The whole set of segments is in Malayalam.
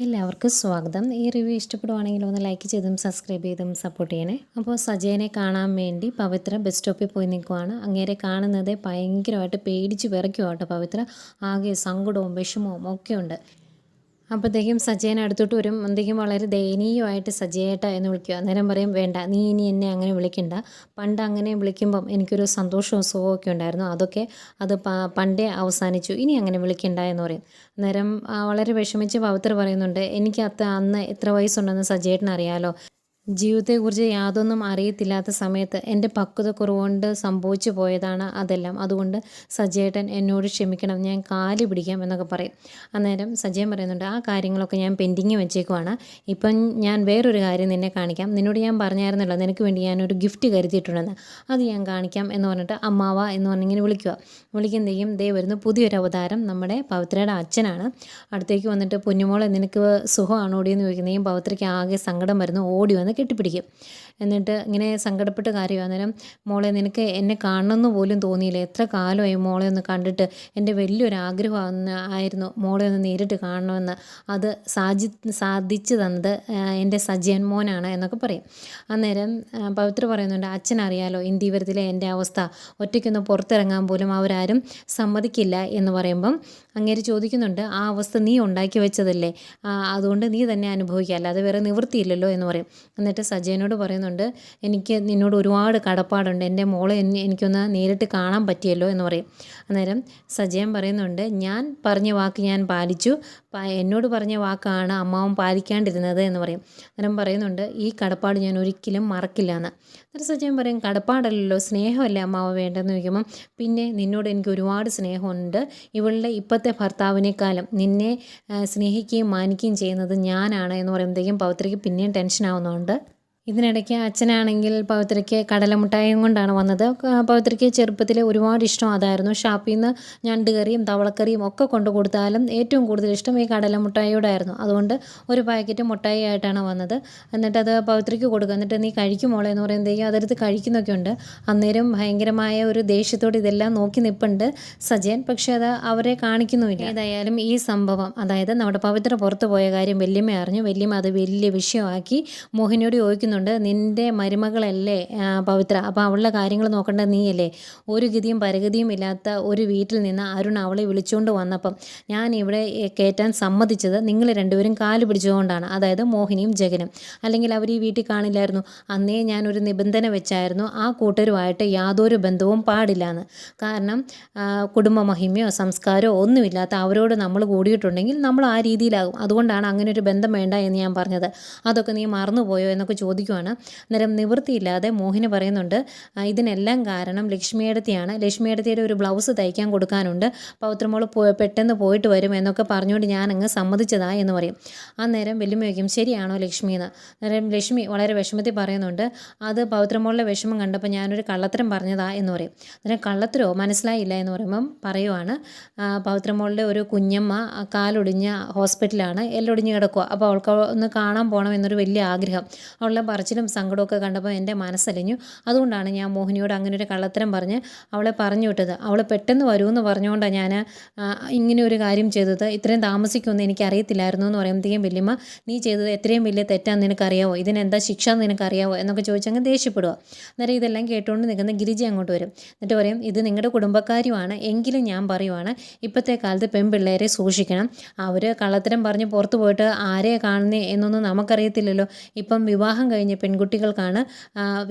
എല്ലാവർക്കും സ്വാഗതം. ഈ റിവ്യൂ ഇഷ്ടപ്പെടുവാണെങ്കിൽ ഒന്ന് ലൈക്ക് ചെയ്തും സബ്സ്ക്രൈബ് ചെയ്തും സപ്പോർട്ട് ചെയ്യണേ. അപ്പോൾ സജയനെ കാണാൻ വേണ്ടി പവിത്ര ബസ് സ്റ്റോപ്പിൽ പോയി നിൽക്കുവാണ്. അങ്ങേരെ കാണുന്നത് ഭയങ്കരമായിട്ട് പേടിച്ച് വിറയ്ക്കുവാട്ടോ പവിത്ര. ആകെ സങ്കടവും വിഷമവും ഒക്കെ ഉണ്ട്. അപ്പോഴത്തേക്കും സജയൻ അടുത്തോട്ട് വരും. എന്തെങ്കിലും വളരെ ദയനീയമായിട്ട് സജയേട്ട എന്ന് വിളിക്കുക. അന്നേരം പറയും വേണ്ട നീ ഇനി എന്നെ അങ്ങനെ വിളിക്കണ്ട. പണ്ട് അങ്ങനെ വിളിക്കുമ്പം എനിക്കൊരു സന്തോഷവും സുഖവും ഒക്കെ ഉണ്ടായിരുന്നു. അതൊക്കെ അത് പണ്ടേ അവസാനിച്ചു. ഇനി അങ്ങനെ വിളിക്കണ്ട എന്ന് പറയും. അന്നേരം വളരെ വിഷമിച്ച് പവിത്ര പറയുന്നുണ്ട് എനിക്ക് അത്ത അന്ന് എത്ര വയസ്സുണ്ടെന്ന് സജയേട്ടന് അറിയാലോ ജീവിതത്തെക്കുറിച്ച് യാതൊന്നും അറിയത്തില്ലാത്ത സമയത്ത് എന്റെ പക്വതക്കുറവുകൊണ്ട് സംഭവിച്ചു പോയതാണ് അതെല്ലാം. അതുകൊണ്ട് സജയേട്ടൻ എന്നോട് ക്ഷമിക്കണം ഞാൻ കാൽ പിടിക്കാം എന്നൊക്കെ പറയും. അന്നേരം സജയൻ പറയുന്നുണ്ട് ആ കാര്യങ്ങളൊക്കെ ഞാൻ പെൻഡിങ് വെച്ചേക്കുവാണ്. ഇപ്പം ഞാൻ വേറൊരു കാര്യം നിന്നെ കാണിക്കാം. നിന്നോട് ഞാൻ പറഞ്ഞായിരുന്നല്ലോ നിനക്ക് വേണ്ടി ഞാനൊരു ഗിഫ്റ്റ് കരുതിയിട്ടുണ്ടെന്ന്. അത് ഞാൻ കാണിക്കാം എന്ന് പറഞ്ഞിട്ട് അമ്മാവ എന്ന് പറഞ്ഞിങ്ങനെ വിളിക്കുക വിളിക്കുന്നതെയും ദേ വരുന്ന പുതിയൊരു അവതാരം. നമ്മുടെ പവിത്രയുടെ അച്ഛനാണ്. അടുത്തേക്ക് വന്നിട്ട് പൊന്നുമോളെ നിനക്ക് സുഖമാണോടി? എന്ന് ചോദിക്കുന്നതും പവിത്രയ്ക്ക് ആകെ സങ്കടം വരുന്നു. ഓടി വന്ന് കെട്ടിപ്പിടിക്കും. എന്നിട്ട് ഇങ്ങനെ സങ്കടപ്പെട്ട് കാര്യം അന്നേരം മോളെ നിനക്ക് എന്നെ കാണണമെന്ന് പോലും തോന്നിയില്ല. എത്ര കാലമായി മോളെ ഒന്ന് കണ്ടിട്ട് എന്റെ വലിയൊരു ആഗ്രഹം ആയിരുന്നു മോളെ ഒന്ന് നേരിട്ട് കാണണമെന്ന്. അത് സാധി സാധിച്ചു തന്നത് എന്റെ സജ്ജൻ മോനാണ് എന്നൊക്കെ പറയും. അന്നേരം പവിത്ര പറയുന്നുണ്ട് അച്ഛൻ അച്ഛനറിയാലോ ഇന്ത്യവരത്തിലെ എന്റെ അവസ്ഥ. ഒറ്റയ്ക്കൊന്ന് പുറത്തിറങ്ങാൻ പോലും അവരാരും സമ്മതിക്കില്ല എന്ന് പറയുമ്പം അങ്ങേര് ചോദിക്കുന്നുണ്ട് ആ അവസ്ഥ നീ ഉണ്ടാക്കി വെച്ചതല്ലേ? അതുകൊണ്ട് നീ തന്നെ അനുഭവിക്കുക. അല്ലാതെ വേറെ നിവൃത്തിയില്ലല്ലോ എന്ന് പറയും. എന്നിട്ട് സജയനോട് പറയുന്നുണ്ട് എനിക്ക് നിന്നോട് ഒരുപാട് കടപ്പാടുണ്ട്. എന്റെ മോളെ എനിക്കൊന്ന് നേരിട്ട് കാണാൻ പറ്റിയല്ലോ എന്ന് പറയും. അന്നേരം സജയൻ പറയുന്നുണ്ട് ഞാൻ പറഞ്ഞ വാക്ക് ഞാൻ പാലിച്ചു. എന്നോട് പറഞ്ഞ വാക്കാണ് അമ്മാവൻ പാലിക്കാണ്ടിരുന്നത് എന്ന് പറയും. അന്നേരം പറയുന്നുണ്ട് ഈ കടപ്പാട് ഞാൻ ഒരിക്കലും മറക്കില്ല എന്ന് അന്നേരം സജയൻ പറയും കടപ്പാടല്ലല്ലോ സ്നേഹമല്ലേ അമ്മാവ് വേണ്ടെന്ന് ചോദിക്കുമ്പം പിന്നെ നിന്നോട് എനിക്ക് ഒരുപാട് സ്നേഹമുണ്ട്. ഇവളുടെ ഇപ്പോഴത്തെ ഭർത്താവിനേക്കാളും നിന്നെ സ്നേഹിക്കുകയും മാനിക്കുകയും ചെയ്യുന്നത് ഞാനാണ് എന്ന് പറയുമ്പോഴത്തേക്കും പൗത്രിക്ക് പിന്നെയും ടെൻഷൻ ആവുന്നുണ്ട്. ഇതിനിടയ്ക്ക് അച്ഛനാണെങ്കിൽ പവിത്രയ്ക്ക് കടലമുട്ടായും കൊണ്ടാണ് വന്നത്. പവിത്രയ്ക്ക് ചെറുപ്പത്തിൽ ഒരുപാട് ഇഷ്ടം അതായിരുന്നു. ഷാപ്പിൽ നിന്ന് ഞണ്ട് കറിയും തവളക്കറിയും ഒക്കെ കൊണ്ടു കൊടുത്താലും ഏറ്റവും കൂടുതൽ ഇഷ്ടം ഈ കടലമുട്ടായിയോടായിരുന്നു അതുകൊണ്ട് ഒരു പാക്കറ്റ് മുട്ടായി ആയിട്ടാണ് വന്നത്. എന്നിട്ട് അത് പവിത്രയ്ക്ക് കൊടുക്കുക. എന്നിട്ട് നീ കഴിക്കുമോളെ എന്ന് പറയുമ്പോഴത്തേക്കും അതെടുത്ത് കഴിക്കുന്നൊക്കെ ഉണ്ട്. അന്നേരം ഭയങ്കരമായ ഒരു ദേഷ്യത്തോട് ഇതെല്ലാം നോക്കി നിൽപ്പുണ്ട് സജയൻ. പക്ഷേ അത് അവരെ കാണിക്കുന്നുമില്ല. ഏതായാലും ഈ സംഭവം അതായത് നമ്മുടെ പവിത്ര പുറത്തു പോയ കാര്യം വല്യമ്മ അറിഞ്ഞു. വല്യമ്മ അത് വലിയ വിഷയമാക്കി മോഹിനിയോട് ചോദിക്കുന്നുണ്ട് നിന്റെ മരുമകളല്ലേ പവിത്ര? അപ്പോൾ അവളുടെ കാര്യങ്ങൾ നോക്കേണ്ടത് നീയല്ലേ? ഒരു ഗതിയും പരഗതിയും ഇല്ലാത്ത ഒരു വീട്ടിൽ നിന്ന് അരുൺ അവളെ വിളിച്ചുകൊണ്ട് വന്നപ്പം ഞാൻ ഇവിടെ കയറ്റാൻ സമ്മതിച്ചത് നിങ്ങൾ രണ്ടുപേരും കാൽ പിടിച്ചുകൊണ്ടാണ് അതായത് മോഹിനിയും ജഗനും. അല്ലെങ്കിൽ അവർ ഈ വീട്ടിൽ കാണില്ലായിരുന്നു. അന്നേ ഞാനൊരു നിബന്ധന വെച്ചായിരുന്നു ആ കൂട്ടരുമായിട്ട് യാതൊരു ബന്ധവും പാടില്ല എന്ന് കാരണം കുടുംബ മഹിമയോ സംസ്കാരമോ ഒന്നുമില്ലാത്ത അവരോട് നമ്മൾ കൂടിയിട്ടുണ്ടെങ്കിൽ നമ്മൾ ആ രീതിയിലാകും. അതുകൊണ്ടാണ് അങ്ങനെ ഒരു ബന്ധം വേണ്ട എന്ന് ഞാൻ പറഞ്ഞത്. അതൊക്കെ നീ മറന്നുപോയോ എന്നൊക്കെ ചോദിക്കുവാണ് അന്നേരം നിവൃത്തിയില്ലാതെ മോഹിനി പറയുന്നുണ്ട് ഇതിനെല്ലാം കാരണം ലക്ഷ്മിയടത്തിയാണ്. ലക്ഷ്മിയടത്തിയുടെ ഒരു ബ്ലൗസ് തയ്ക്കാൻ കൊടുക്കാനുണ്ട്. പൗത്രമോൾ പെട്ടെന്ന് പോയിട്ട് വരും എന്നൊക്കെ പറഞ്ഞുകൊണ്ട് ഞാൻ അങ്ങ് സമ്മതിച്ചതാ എന്ന് പറയും. അന്നേരം വെല്ലുമ്മ വയ്ക്കും ശരിയാണോ ലക്ഷ്മി എന്ന്. അന്നേരം ലക്ഷ്മി വളരെ വിഷമത്തിൽ പറയുന്നുണ്ട് അത് പൗത്രമോളിലെ വിഷമം കണ്ടപ്പോൾ ഞാനൊരു കള്ളത്തരം പറഞ്ഞതാ എന്ന് പറയും. അന്നേരം കള്ളത്തരോ മനസ്സിലായില്ല എന്ന് പറയുമ്പം പറയുവാണ് പൗത്രമോളിലെ ഒരു കുഞ്ഞമ്മ കാലൊടിഞ്ഞ ഹോസ്പിറ്റലാണ് എല്ലൊടിഞ്ഞ് കിടക്കുക അപ്പോൾ അവൾക്ക് ഒന്ന് കാണാൻ പോകണം എന്നൊരു വലിയ ആഗ്രഹം. അവളുടെ പറച്ചിലും സങ്കടമൊക്കെ കണ്ടപ്പോൾ എന്റെ മനസ്സലിഞ്ഞു. അതുകൊണ്ടാണ് ഞാൻ മോഹിനിയോട് അങ്ങനെ ഒരു കള്ളത്തരം പറഞ്ഞ് അവളെ പറഞ്ഞു വിട്ടത്. അവൾ പെട്ടെന്ന് വരുമെന്ന് പറഞ്ഞുകൊണ്ടാണ് ഞാൻ ഇങ്ങനെ ഒരു കാര്യം ചെയ്തത്. ഇത്രയും താമസിക്കുമെന്ന് എനിക്കറിയത്തില്ലായിരുന്നു എന്ന് പറയുമ്പോഴത്തേക്കും വലിയമ്മ നീ ചെയ്തത് എത്രയും വലിയ തെറ്റാന്ന് നിനക്കറിയാവോ? ഇതിനെന്താ ശിക്ഷ എന്ന് നിനക്കറിയാവോ? എന്നൊക്കെ ചോദിച്ചങ്ങ് ദേഷ്യപ്പെടുക അന്നേരം ഇതെല്ലാം കേട്ടുകൊണ്ട് നിൽക്കുന്ന ഗിരിജി അങ്ങോട്ട് വരും. എന്നിട്ട് പറയും ഇത് നിങ്ങളുടെ കുടുംബക്കാരുമാണ്. എങ്കിലും ഞാൻ പറയുവാണ് ഇപ്പോഴത്തെ കാലത്ത് പെൺപിള്ളേരെ സൂക്ഷിക്കണം. അവർ കള്ളത്തരം പറഞ്ഞ് പുറത്ത് പോയിട്ട് ആരെയാണ് കാണുന്നത് എന്നൊന്നും നമുക്കറിയത്തില്ലല്ലോ. ഇപ്പം വിവാഹം കഴിഞ്ഞ പെൺകുട്ടികൾക്കാണ്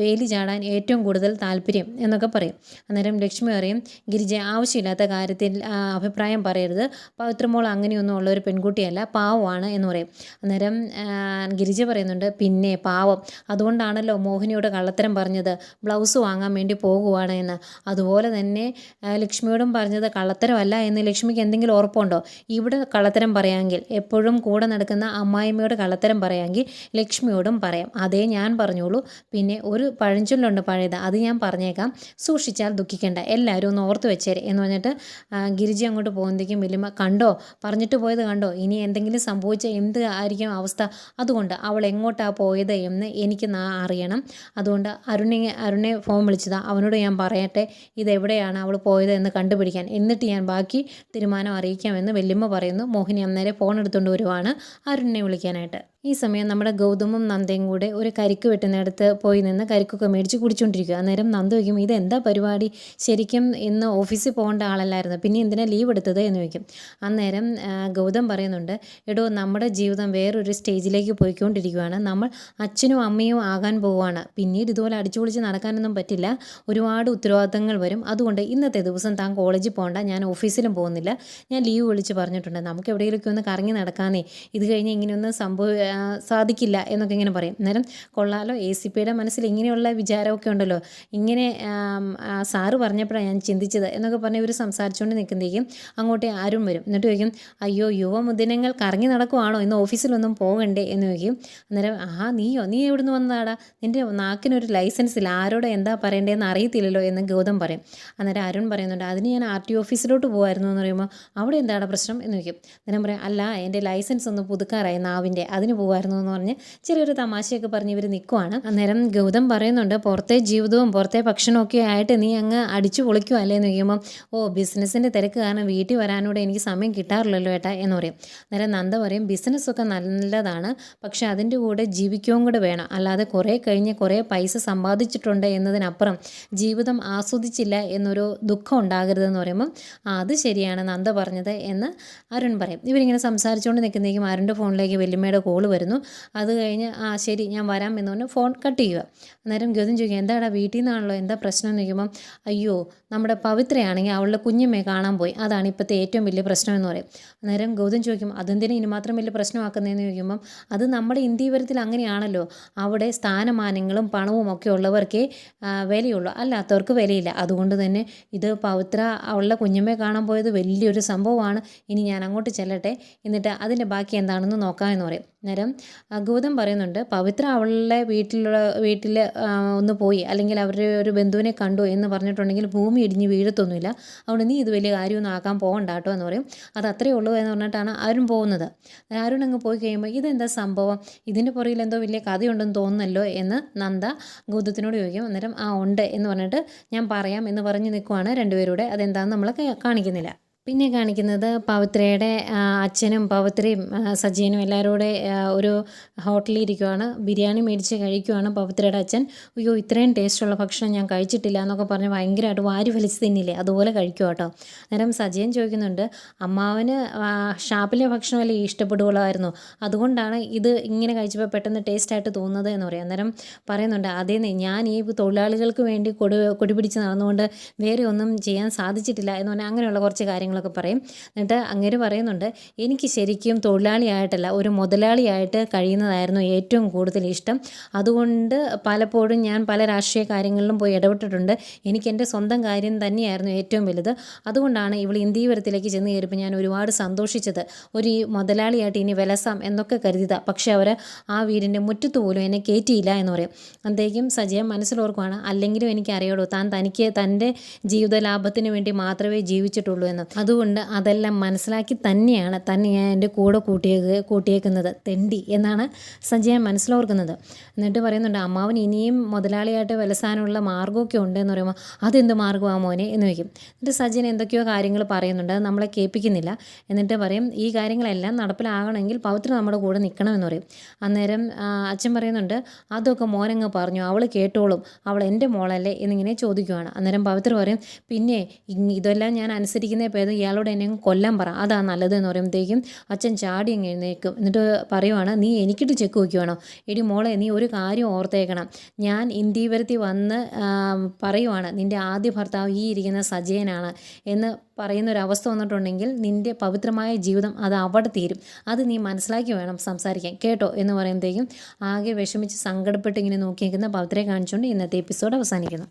വേലി ചാടാൻ ഏറ്റവും കൂടുതൽ താല്പര്യം എന്നൊക്കെ പറയും. അന്നേരം ലക്ഷ്മി പറയും ഗിരിജ ആവശ്യമില്ലാത്ത കാര്യത്തിൽ അഭിപ്രായം പറയരുത്. പവിത്രമോൾ അങ്ങനെയൊന്നും ഉള്ള ഒരു പെൺകുട്ടിയല്ല പാവമാണ് എന്ന് പറയും. അന്നേരം ഗിരിജ പറയുന്നുണ്ട് പിന്നെ പാവം. അതുകൊണ്ടാണല്ലോ മോഹിനിയോട് കള്ളത്തരം പറഞ്ഞത്. ബ്ലൗസ് വാങ്ങാൻ വേണ്ടി പോകുവാണ് എന്ന്. അതുപോലെ തന്നെ ലക്ഷ്മിയോടും പറഞ്ഞത് കള്ളത്തരമല്ല എന്ന് ലക്ഷ്മിക്ക് എന്തെങ്കിലും ഉറപ്പുണ്ടോ? ഇവിടെ കള്ളത്തരം പറയാമെങ്കിൽ എപ്പോഴും കൂടെ നടക്കുന്ന അമ്മായിമ്മയോട് കള്ളത്തരം പറയാമെങ്കിൽ ലക്ഷ്മിയോടും പറയാം. അതേ അതേ ഞാൻ പറഞ്ഞോളൂ. പിന്നെ ഒരു പഴഞ്ചൊല്ലുണ്ട് പഴയത് അത് ഞാൻ പറഞ്ഞേക്കാം. സൂക്ഷിച്ചാൽ ദുഃഖിക്കേണ്ട എല്ലാവരും ഒന്ന് ഓർത്ത് വെച്ചേരെ എന്ന് പറഞ്ഞിട്ട് ഗിരിജി അങ്ങോട്ട് പോകുന്നതേക്കും വലിയ കണ്ടോ? പറഞ്ഞിട്ട് പോയത് കണ്ടോ? ഇനി എന്തെങ്കിലും സംഭവിച്ച എന്ത് ആയിരിക്കും അവസ്ഥ? അതുകൊണ്ട് അവൾ എങ്ങോട്ടാണ് പോയത് എന്ന് എനിക്ക് അറിയണം. അതുകൊണ്ട് അരുണെ അരുണെ ഫോൺ വിളിച്ചതാ അവനോട് ഞാൻ പറയട്ടെ ഇതെവിടെയാണ് അവൾ പോയത് എന്ന് കണ്ടുപിടിക്കാൻ. എന്നിട്ട് ഞാൻ ബാക്കി തീരുമാനം അറിയിക്കാമെന്ന് വല്യമ്മ പറയുന്നു. മോഹിനി അന്നേരെ ഫോൺ എടുത്തുകൊണ്ട് വരുവാണ്. അരുണിനെ വിളിക്കാനായിട്ട്. ഈ സമയം നമ്മുടെ ഗൗതമും നന്ദയും കൂടെ ഒരു കരിക്ക് വെട്ടുന്നിടത്ത് പോയി നിന്ന് കരിക്കൊക്കെ മേടിച്ച് കുടിച്ചുകൊണ്ടിരിക്കുക അന്നേരം നന്ദ ഇത് എന്താ പരിപാടി? ശരിക്കും ഇന്ന് ഓഫീസിൽ പോകേണ്ട ആളല്ലായിരുന്നു. പിന്നെ എന്തിനാ ലീവ് എടുത്തത്? എന്ന് ചോദിക്കും. അന്നേരം ഗൗതം പറയുന്നുണ്ട് എടോ നമ്മുടെ ജീവിതം വേറൊരു സ്റ്റേജിലേക്ക് പോയിക്കൊണ്ടിരിക്കുകയാണ് നമ്മൾ അച്ഛനും അമ്മയും ആകാൻ പോവുകയാണ്. പിന്നീട് ഇതുപോലെ അടിച്ചു പൊളിച്ച് നടക്കാനൊന്നും പറ്റില്ല. ഒരുപാട് ഉത്തരവാദിത്തങ്ങൾ വരും. അതുകൊണ്ട് ഇന്നത്തെ ദിവസം താൻ കോളേജിൽ പോകണ്ട. ഞാൻ ഓഫീസിലും പോകുന്നില്ല. ഞാൻ ലീവ് വിളിച്ച് പറഞ്ഞിട്ടുണ്ട്. നമുക്ക് എവിടെയെങ്കിലുമൊക്കെ ഒന്ന് കറങ്ങി നടക്കാനേ ഇത് കഴിഞ്ഞ് ഇങ്ങനെയൊന്നും സംഭവ സാധിക്കില്ല എന്നൊക്കെ ഇങ്ങനെ പറയും. അന്നേരം കൊള്ളാലോ എ സി പിയുടെ മനസ്സിൽ ഇങ്ങനെയുള്ള വിചാരമൊക്കെ ഉണ്ടല്ലോ. ഇങ്ങനെ സാറ് പറഞ്ഞപ്പോഴാണ് ഞാൻ ചിന്തിച്ചത് എന്നൊക്കെ പറഞ്ഞ് ഇവർ സംസാരിച്ചുകൊണ്ട് നിൽക്കുന്നതേക്കും അങ്ങോട്ടേ ആരും വരും. എന്നിട്ട് ചോദിക്കും അയ്യോ യുവമുദിനങ്ങൾ കറങ്ങി നടക്കുവാണോ? ഇന്ന് ഓഫീസിലൊന്നും പോകണ്ടേ? എന്ന് ചോദിക്കും. അന്നേരം ആ നീയോ? നീ എവിടുന്ന് വന്നതാടാ? നിന്റെ നാക്കിനൊരു ലൈസൻസ് ഇല്ല. ആരോട് എന്താ പറയേണ്ടതെന്ന് അറിയത്തില്ലല്ലോ എന്ന് ഗൗതം പറയും. അന്നേരം അരുൺ പറയുന്നുണ്ട് അതിന് ഞാൻ ആർ ടി ഓഫീസിലോട്ട് പോകുമായിരുന്നു എന്ന് പറയുമ്പോൾ അവിടെ എന്താണ് പ്രശ്നം? എന്ന് ചോദിക്കും. അന്നേരം പറയാം അല്ല എന്റെ ലൈസൻസ് ഒന്ന് പുതുക്കാറായി നാവിന്റെ അതിന് പോകുമായിരുന്നു എന്ന് പറഞ്ഞ് ചെറിയൊരു തമാശയൊക്കെ പറഞ്ഞ് ഇവർ നിൽക്കുവാണ് അന്നേരം ഗൗതം പറയുന്നുണ്ട് പുറത്തെ ജീവിതവും പുറത്തെ ഭക്ഷണവും ഒക്കെ ആയിട്ട് നീ അങ്ങ് അടിച്ചു പൊളിക്കുക അല്ലേ? എന്ന് ചോദിക്കുമ്പോൾ ഓ ബിസിനസ്സിന്റെ തിരക്ക് കാരണം വീട്ടിൽ വരാനൂടെ എനിക്ക് സമയം കിട്ടാറില്ലല്ലോ ഏട്ടാ എന്ന് പറയും. അന്നേരം നന്ദ പറയും ബിസിനസ്സൊക്കെ നല്ലതാണ് പക്ഷേ അതിന്റെ കൂടെ ജീവിക്കുകയും കൂടെ വേണം. അല്ലാതെ കുറേ കഴിഞ്ഞ് കുറേ പൈസ സമ്പാദിച്ചിട്ടുണ്ട് എന്നതിനപ്പുറം ജീവിതം ആസ്വദിച്ചില്ല എന്നൊരു ദുഃഖം ഉണ്ടാകരുതെന്ന് പറയുമ്പം അത് ശരിയാണ് നന്ദ പറഞ്ഞത് എന്ന് അരുൺ പറയും. ഇവരിങ്ങനെ സംസാരിച്ചുകൊണ്ട് നിൽക്കുന്നേക്കും അരുണിന്റെ ഫോണിലേക്ക് വെല്ലുമ്മയുടെ കോൾ വരുന്നു. അത് കഴിഞ്ഞ് ആ ശരി ഞാൻ വരാം എന്ന് പറഞ്ഞ് ഫോൺ കട്ട് ചെയ്യുക. അന്നേരം ഗൗതം ചോദിക്കുക എന്താടാ വീട്ടിൽ നിന്നാണല്ലോ? എന്താ പ്രശ്നം? എന്ന് ചോദിക്കുമ്പം അയ്യോ നമ്മുടെ പവിത്രയാണെങ്കിൽ അവളുടെ കുഞ്ഞമ്മയെ കാണാൻ പോയി. അതാണ് ഇപ്പോഴത്തെ ഏറ്റവും വലിയ പ്രശ്നം എന്ന് പറയും. അന്നേരം ഗൗതം ചോദിക്കും അതെന്തിനും ഇനി മാത്രം വലിയ പ്രശ്നമാക്കുന്നതെന്ന് ചോദിക്കുമ്പം അത് നമ്മുടെ ഇന്ത്യവരത്തിൽ അങ്ങനെയാണല്ലോ. അവിടെ സ്ഥാനമാനങ്ങളും പണവും ഒക്കെ ഉള്ളവർക്കേ വിലയുള്ളൂ. അല്ലാത്തവർക്ക് വിലയില്ല. അതുകൊണ്ട് തന്നെ ഇത് പവിത്ര അവളുടെ കുഞ്ഞമ്മയെ കാണാൻ പോയത് വലിയൊരു സംഭവമാണ്. ഇനി ഞാൻ അങ്ങോട്ട് ചെല്ലട്ടെ. എന്നിട്ട് അതിന്റെ ബാക്കി എന്താണെന്ന് നോക്കാമെന്ന് പറയും. അന്നേരം ഗൗതം പറയുന്നുണ്ട് പവിത്ര അവളുടെ വീട്ടിലുള്ള വീട്ടിൽ ഒന്ന് പോയി അല്ലെങ്കിൽ അവരുടെ ഒരു ബന്ധുവിനെ കണ്ടു എന്ന് പറഞ്ഞിട്ടുണ്ടെങ്കിൽ ഭൂമി ഇടിഞ്ഞ് വീഴത്തൊന്നുമില്ല. അതുകൊണ്ട് നീ ഇത് വലിയ കാര്യമൊന്നും ആക്കാൻ പോകണ്ട കേട്ടോ എന്ന് പറയും. അത് അത്രയേ ഉള്ളൂ എന്ന് പറഞ്ഞിട്ടാണ് അരുൺ പോകുന്നത്. അരുൺ അങ്ങ് പോയി കഴിയുമ്പോൾ ഇതെന്താ സംഭവം? ഇതിന്റെ പുറകിൽ എന്തോ വലിയ കഥയുണ്ടെന്ന് തോന്നുന്നല്ലോ എന്ന് നന്ദ ഗൗതത്തിനോട് ചോദിക്കും. അന്നേരം ആ ഉണ്ട് എന്ന് പറഞ്ഞിട്ട് ഞാൻ പറയാം എന്ന് പറഞ്ഞ് നിൽക്കുവാണ് രണ്ടുപേരുടെ. അതെന്താണെന്ന് നമ്മൾ കാണിക്കുന്നില്ല. പിന്നെ കാണിക്കുന്നത് പവിത്രയുടെ അച്ഛനും പവിത്രയും സജീനും എല്ലാവരും കൂടെ ഒരു ഹോട്ടലിൽ ഇരിക്കുവാണ് ബിരിയാണി മേടിച്ച് കഴിക്കുവാണ് പവിത്രയുടെ അച്ഛൻ. അയ്യോ ഇത്രയും ടേസ്റ്റുള്ള ഭക്ഷണം ഞാൻ കഴിച്ചിട്ടില്ല എന്നൊക്കെ പറഞ്ഞ് ഭയങ്കരമായിട്ട് വാരി വലിച്ച് തിന്നില്ലേ? അതുപോലെ കഴിക്കുക കേട്ടോ. അന്നേരം സജയൻ ചോദിക്കുന്നുണ്ട് അമ്മാവന് ഷാപ്പിലെ ഭക്ഷണം വലിയ ഇഷ്ടപ്പെടുകയുള്ളായിരുന്നു അതുകൊണ്ടാണ് ഇത് ഇങ്ങനെ കഴിച്ചപ്പോൾ പെട്ടെന്ന് ടേസ്റ്റായിട്ട് തോന്നുന്നത് എന്ന് പറയും. അന്നേരം പറയുന്നുണ്ട് അതേ ഞാൻ ഈ തൊഴിലാളികൾക്ക് വേണ്ടി കൊടി കൊടിപിടിച്ച് നടന്നുകൊണ്ട് വേറെ ഒന്നും ചെയ്യാൻ സാധിച്ചിട്ടില്ല എന്ന് പറഞ്ഞാൽ അങ്ങനെയുള്ള കുറച്ച് കാര്യങ്ങളൊക്കെ പറയും. എന്നിട്ട് അങ്ങേര് പറയുന്നുണ്ട് എനിക്ക് ശരിക്കും തൊഴിലാളിയായിട്ടല്ല ഒരു മുതലാളിയായിട്ട് കഴിയുന്നതായിരുന്നു ഏറ്റവും കൂടുതൽ ഇഷ്ടം. അതുകൊണ്ട് പലപ്പോഴും ഞാൻ പല രാഷ്ട്രീയ കാര്യങ്ങളിലും പോയി ഇടപെട്ടിട്ടുണ്ട്. എനിക്ക് എന്റെ സ്വന്തം കാര്യം തന്നെയായിരുന്നു ഏറ്റവും വലുത്. അതുകൊണ്ടാണ് ഇവൾ ഇന്ത്യവരത്തിലേക്ക് ചെന്ന് കയറിയപ്പോൾ ഞാൻ ഒരുപാട് സന്തോഷിച്ചത്. ഒരു മുതലാളിയായിട്ട് ഇനി വിലസാം എന്നൊക്കെ കരുതിയതാണ് പക്ഷേ അവർ ആ വീടിന്റെ മുറ്റത്ത് പോലും എന്നെ കയറ്റിയില്ല എന്ന് പറയും. അന്തേക്കും സജയം മനസ്സിലോർക്കുവാണ് അല്ലെങ്കിലും എനിക്കറിയുള്ളൂ താൻ തനിക്ക് തന്റെ ജീവിത ലാഭത്തിന് വേണ്ടി മാത്രമേ ജീവിച്ചിട്ടുള്ളൂ എന്ന്. അതുകൊണ്ട് അതെല്ലാം മനസ്സിലാക്കി തന്നെയാണ് തന്നെ ഞാൻ എന്റെ കൂടെ കൂട്ടിയേക്ക് കൂട്ടിയേക്കുന്നത്. തെണ്ടി എന്നാണ് സഞ്ജയൻ മനസ്സിലോർക്കുന്നത്. എന്നിട്ട് പറയുന്നുണ്ട് അമ്മാവൻ ഇനിയും മുതലാളിയായിട്ട് വിലസാനുള്ള മാർഗമൊക്കെ ഉണ്ട് എന്ന് പറയുമ്പോൾ അതെന്ത് മാർഗമാണ് മോനെ? എന്ന് ചോദിക്കും. എന്നിട്ട് സജയൻ എന്തൊക്കെയോ കാര്യങ്ങൾ പറയുന്നുണ്ട്. അത് നമ്മളെ കേൾപ്പിക്കുന്നില്ല. എന്നിട്ട് പറയും ഈ കാര്യങ്ങളെല്ലാം നടപ്പിലാകണമെങ്കിൽ പവിത്ര നമ്മുടെ കൂടെ നിൽക്കണമെന്ന് പറയും. അന്നേരം അച്ഛൻ പറയുന്നുണ്ട് അതൊക്കെ മോനങ്ങ് പറഞ്ഞു. അവൾ കേട്ടോളും. അവൾ എന്റെ മോളല്ലേ എന്നിങ്ങനെ ചോദിക്കുവാണ്. അന്നേരം പവിത്ര പറയും പിന്നെ ഇതെല്ലാം ഞാൻ അനുസരിക്കുന്നേ പേര് ഇയാളോട് എന്നെ കൊല്ലാൻ പറ. അതാ നല്ലത് എന്ന് പറയുമ്പോഴത്തേക്കും അച്ഛൻ ചാടി അങ്ങ് എഴുന്നേക്കും എന്നിട്ട് പറയുവാണ് നീ എനിക്കിട്ട് ചെക്ക് വയ്ക്കുവാണോ എടി മോളെ നീ ഒരു കാര്യം ഓർത്തേക്കണം. ഞാൻ ഇന്ത്യവരത്തി വന്ന് പറയുവാണ് നിന്റെ ആദ്യ ഭർത്താവ് ഈ ഇരിക്കുന്ന സജയനാണ് എന്ന് പറയുന്ന ഒരു അവസ്ഥ വന്നിട്ടുണ്ടെങ്കിൽ നിന്റെ പവിത്രമായ ജീവിതം അത് അവിടെ തീരും. അത് നീ മനസ്സിലാക്കി വേണം സംസാരിക്കാൻ. കേട്ടോ? എന്ന് പറയുമ്പോഴത്തേക്കും ആകെ വിഷമിച്ച് സങ്കടപ്പെട്ട് ഇങ്ങനെ നോക്കി നിൽക്കുന്ന പവിത്രയെ കാണിച്ചുകൊണ്ട് ഇന്നത്തെ എപ്പിസോഡ് അവസാനിക്കുന്നു.